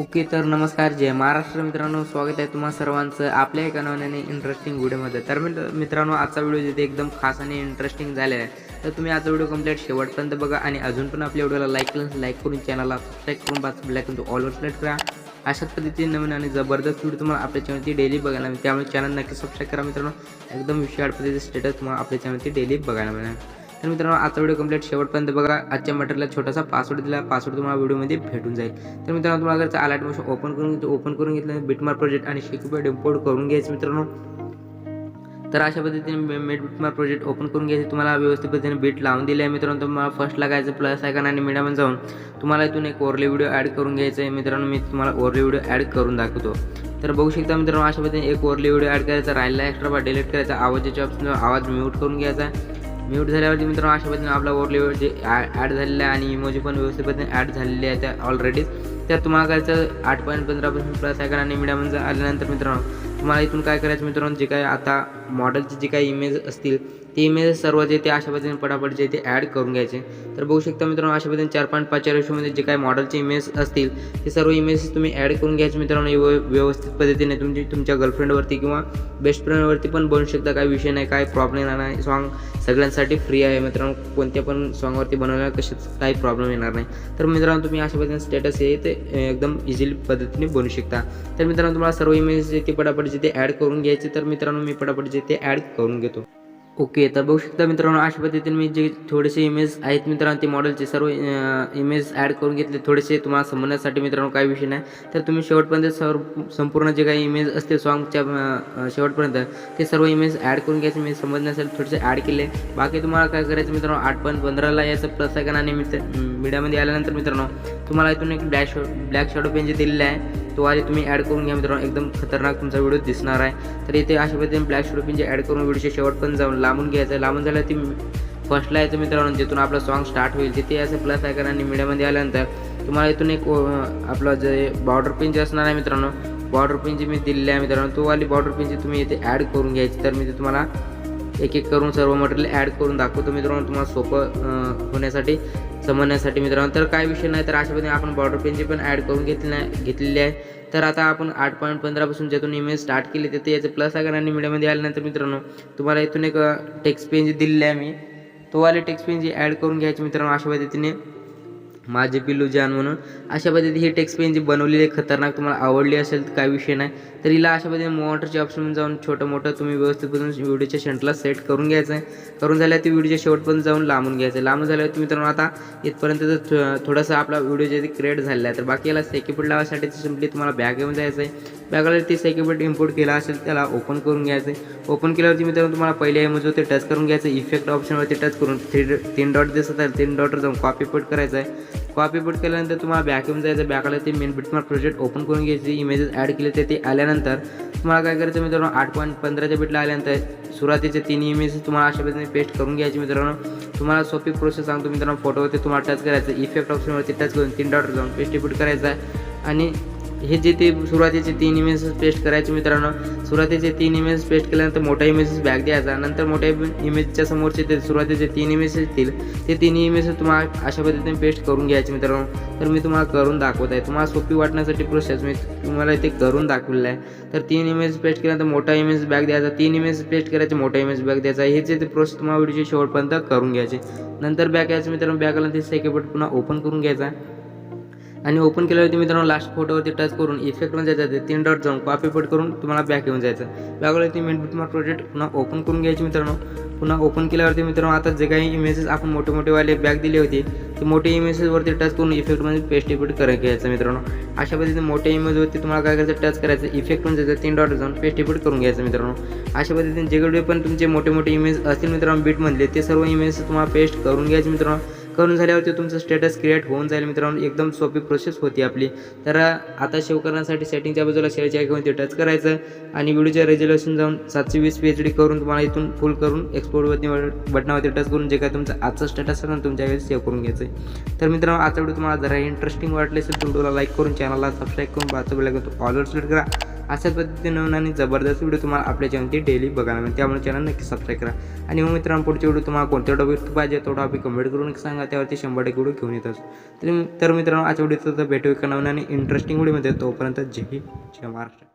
Okay तर नमस्कार जय महाराष्ट्र मित्रांनो. स्वागत आहे तुम्हा सर्वांचं आपल्या एका नव्याने इंटरेस्टिंग व्हिडिओमध्ये तर मित्रांनो आजचा व्हिडिओ जिथे एकदम खास आणि इंटरेस्टिंग झालेला आहे तर तुम्ही आजचा व्हिडिओ कंप्लीट शेवटपर्यंत बघा आणि अजून पण आपल्या व्हिडिओला लाईक करून लाईक करून चॅनलला सबस्क्राईब करून पाच ब्लॅक तो ऑलवर सिलेक्ट करा. अशाच पद्धतीने नवीन आणि जबरदस्त व्हिडिओ तुम्हाला आपल्या चॅनलची डेली बघायला मिळेल त्यामुळे चॅनल नक्की सबस्क्राईब करा मित्रांनो. एकदम विषय पद्धतीचे स्टेटस तुम्हाला आपल्या चॅनलची डेली बघायला मिळेल तर मित्रांनो आजचा व्हिडिओ कंप्लीट शेवटपर्यंत बघा. आजच्या मटेरियलला छोटासा पासवर्ड दिला. पासवर्ड तुम्हाला व्हिडिओमध्ये भेटून जाईल. तर मित्रांनो तुम्हाला जर अलर्ट मोशन ओपन करून ओपन करून घेतलं बिटमार प्रोजेक्ट आणि शिकूपॅड इम्पोर्ट करून घ्यायचं मित्रांनो तर अशा पद्धतीने मेट बिटमार प्रोजेक्ट ओपन करून घ्यायचे. तुम्हाला व्यवस्थित पद्धतीने बीट लावून दिले आहे मित्रांनो. तुम्हाला फर्स्ट लागायचं प्लस आयकन आणि मीडियम जाऊन तुम्हाला इथून एक ओरले व्हिडिओ ॲड करून घ्यायचं आहे मित्रांनो मी तुम्हाला ओरले व्हिडिओ ॲड करून दाखवतो. तर बघू शकता मित्रांनो अशा पद्धतीने एक ओरले व्हिडिओ ॲड करायचा राहिला एक्स्ट्रा बा डिलीट करायचा आवाजाच्या ऑप्शन आवाज म्यूट करून घ्यायचा. म्यूट झाल्यावरती मित्रांनो अशा पद्धतीने आपला ओरले जे ॲड झालेला आहे आणि इमोजी पण व्यवस्थित पद्धतीने ॲड झालेले आहे त्या ऑलरेडीच त्या तुम्हाला करायचं आठ पॉईंट पंधरापासून प्लस आहे आणि मीडियामध्ये आल्यानंतर मित्रांनो तुम्हाला इथून काय करायचं मित्रांनो जे काय आता मॉडेलचे जे काही इमेज असतील ते इमेज सर्व जे ते अशा पद्धतीने पटापट जे ते ॲड करून घ्यायचे. तर बघू शकता मित्रांनो अशा पद्धतीने चार पॉईंट पाचच्या रेशोमध्ये जे काही मॉडेलचे इमेज असतील ते सर्व इमेजेस तुम्ही ॲड करून घ्यायचे मित्रांनो. व्यव- व्यवस्थित पद्धतीने तुमची तुमच्या गर्लफ्रेंडवरती किंवा बेस्ट फ्रेंडवरती पण बनवू शकता. काही विषय नाही काय प्रॉब्लेम येणार नाही. सॉन्ग सगळ्यांसाठी फ्री आहे मित्रांनो. कोणत्या पण सॉन्गवरती बनवण्याला कशाच काही प्रॉब्लेम येणार नाही. तर मित्रांनो तुम्ही अशा पद्धतीने स्टेटस हे ते एकदम इझिली पद्धतीने बनवू शकता. तर मित्रांनो तुम्हाला सर्व इमेज जे ते पटापट जे ते ॲड करून घ्यायचे तर मित्रांनो मी पटापट जे ते ॲड करून घेतो. ओके तर बघू शकता मित्रांनो अशा पद्धतीने मी जे थोडेसे इमेज आहेत मित्रांनो ते मॉडेलचे सर्व इमेज ॲड करून घेतले. थोडेसे तुम्हाला समजण्यासाठी मित्रांनो काही विषय नाही. तर तुम्ही शेवटपर्यंत सर्व संपूर्ण जे काही इमेज असतील सॉन्गच्या शेवटपर्यंत ते सर्व इमेज ॲड करून घ्यायचे. मी समजण्यासाठी थोडेसे ॲड केले. बाकी तुम्हाला काय करायचं मित्रांनो आठ पॉईंट पंधराला याचं प्लस आहे आणि मित्र मीडियामध्ये आल्यानंतर मित्रांनो तुम्हाला इथून एक ब्लॅक शॉ ब्लॅक शॅडो पेन जे दिलेलं आहे तो आधी तुम्ही ॲड करून घ्या मित्रांनो. एकदम खतरनाक तुमचा व्हिडिओ दिसणार आहे. तर इथे अशा पद्धतीने ब्लॅक शॅडो जे ॲड करून व्हिडिओचे शेवट पण जाऊन लांबून घ्यायचं लांबून झालं ती फर्स्टला यायचं मित्रांनो जिथून आपलं सॉन्ग स्टार्ट होईल. तिथे असं प्लस आयकन आणि मीडियामध्ये आल्यानंतर तुम्हाला इथून एक आपलं जे बॉर्डर पेन जे असणार आहे मित्रांनो बॉर्डर पिन जी मी दिलेली आहे मित्रांनो तो वाली बॉर्डर पिन जी तुम्ही इथे ॲड करून घ्यायची. तर मी ते तुम्हाला एक एक करून सर्व मटेरियल ॲड करून दाखवतो मित्रांनो. तुम्हाला सोपं होण्यासाठी समजण्यासाठी मित्रांनो. तर काय विषय नाही तर अशा पद्धतीने आपण बॉर्डर पेनची पण ॲड करून घेतली नाही घेतलेली आहे. तर आता आपण आठ पॉईंट पंधरापासून ज्यातून इमेज स्टार्ट केली तिथे याचं प्लस आहे आणि मीडियामध्ये आल्यानंतर मित्रांनो तुम्हाला इथून एक टेक्स्ट पेन जी दिलेली आहे मी तो वाले टेक्स्ट पेन जी ॲड करून घ्यायची मित्रांनो अशा पद्धतीने. माझे पिल्लू जान म्हणून. अशा पद्धतीने ही टेक्स पेन जी बनवलेली आहे खतरनाक तुम्हाला आवडली असेल तर काही विषय नाही. तर हिला अशा पद्धतीने मोटरचे ऑप्शन जाऊन छोटं मोठं तुम्ही व्यवस्थित करून व्हिडिओच्या शंटला सेट करून घ्यायचं आहे करून झाल्यावर ती व्हिडिओच्या शेवटपर्यंत जाऊन लांबून घ्यायचं आहे लांबून झाल्यावर तुम्ही मित्रांनो आता इथपर्यंत थोडासा आपला व्हिडिओ जे क्रिएट झालेला आहे. तर बाकी याला सेक्युपिट लावासाठी सिम्पली तुम्हाला बॅग घेऊन जायचं आहे बॅगला ती सेक्युपिट इम्पोर्ट केला असेल त्याला ओपन करून घ्यायचं आहे ओपन केल्यावरती मित्रांनो तुम्हाला पहिले म्हणजे ते टच करून घ्यायचं इफेक्ट ऑप्शनवरती टच करून थ्री तीन डॉट दिसत आहे. तीन डॉटवर जाऊन कॉपी पेट करायचं आहे कॉपी पेट केल्यानंतर तुम्हाला बॅक येऊन जायचं. बॅकला ते मेन बिटमार्क प्रोजेक्ट ओपन करून घ्यायची. इमेजेस ॲड केले ते ते आल्यानंतर तुम्हाला काय करायचं मित्रांनो? आठ पॉईंट पंधराच्या बिटला आल्यानंतर सुरुवातीचे तीन इमेजेस तुम्हाला अशा पद्धतीने पेस्ट करून घ्यायचे मित्रांनो. तुम्हाला सोपी प्रोसेस सांगतो मित्रांनो. फोटोवरती तुम्हाला टच करायचं. इफेक्ट ऑप्शनवरती टच करून तीन डॉट जाऊन पेस्ट पेट करायचं. आहे आणि हे जे ते सुरुवातीचे तीन इमेजेस पेस्ट करायचे मित्रांनो. सुरुवातीचे तीन इमेज पेस्ट केल्यानंतर मोठा इमेजेस बॅग द्यायचा. नंतर मोठ्या इमेजच्या समोरचे ते सुरुवातीचे तीन इमेजेस येतील. ते तिन्ही इमेजेस तुम्हाला अशा पद्धतीने पेस्ट करून घ्यायचे मित्रांनो. तर मी तुम्हाला करून दाखवत आहे. तुम्हाला सोपी वाटण्यासाठी प्रोसेस मी तुम्हाला इथे करून दाखवलेलं आहे. तर तीन इमेज पेस्ट केल्यानंतर मोठा इमेज बॅग द्यायचा. तीन इमेज पेस्ट करायचे मोठा इमेज बॅग द्यायचा. हे जे ते प्रोसेस तुम्हाला व्हिडिओचे शेवटपर्यंत करून घ्यायचे. नंतर बॅग यायचं मित्रांनो. बॅकला ते सेकंड पुन्हा ओपन करून घ्यायचा. आणि ओपन केल्यावरती मित्रांनो लास्ट फोटोवरती टच करून इफेक्टमध्ये जायचं तीन डॉट जाऊन कॉपी पेट करून तुम्हाला बॅक येऊन जायचं. बॅकवरती मेन तुम्हाला प्रोजेक्ट पुन्हा ओपन करून घ्यायचे मित्रांनो. पुन्हा ओपन केल्यावरती मित्रांनो आता जे काही इमेजेस आपण मोठे मोठेवाले बॅक दिले होते ते मोठे इमेजेसवरती टच करून इफेक्टमध्ये पेस्ट इफेक्ट करायला घ्यायचं मित्रांनो. अशा पद्धतीने मोठ्या इमेजवरती तुम्हाला काय करायचं टच करायचं इफेक्ट पण जायचं तीन डॉट जाऊन पेस्ट इफेक्ट करून घ्यायचं मित्रांनो. अशा पद्धतीने जेकडे पण तुमचे मोठे मोठे इमेज असतील मित्रांनो बीटमधले ते सर्व इमेज तुम्हाला पेस्ट करून घ्यायचे मित्रांनो. करून झाल्यावरती तुमचं स्टेटस क्रिएट होऊन जाईल मित्रांनो. एकदम सोपी प्रोसेस होती आपली. तर आता सेव्ह करण्यासाठी सेटिंगच्या बाजूला शेअरच्या आयकॉनवरती टच करायचं. आणि व्हिडिओच्या रेजोल्युशन जाऊन सातशे वीस पी एच डी करून तुम्हाला इथून फुल करून एक्सपोर्टवरती बटनावरती टच करून जे काय तुमचं आजचं स्टेटस असेल ना तुमच्या वेळेस सेव्ह करून घ्यायचं आहे तर मित्रांनो आजचा व्हिडिओ तुम्हाला जरा इंटरेस्टिंग वाटले असेल तर व्हिडिओला लाईक करून चॅनलला सबस्क्राईब करून बाजूला ऑलवर सिलेक्ट करा. अशाच पद्धतीने नवीन आणि जबरदस्त व्हिडिओ तुम्हाला आपल्या चॅनलची डेली बघायला मिळेल त्यामुळे चॅनल नक्की सबस्क्राईब करा. आणि मग मित्रांनो पुढचे व्हिडिओ तुम्हाला कोणत्या टॉपिक पाहिजे तो टॉपिक कमेंट करून सांगा. त्यावरती शंभर टक्के व्हिडिओ घेऊन येतात तर तर मित्रांनो आजच्या व्हिडिओत भेटू एका नवीन आणि इंटरेस्टिंग व्हिडिओमध्ये तोपर्यंत जय हिंद, जय महाराष्ट्र.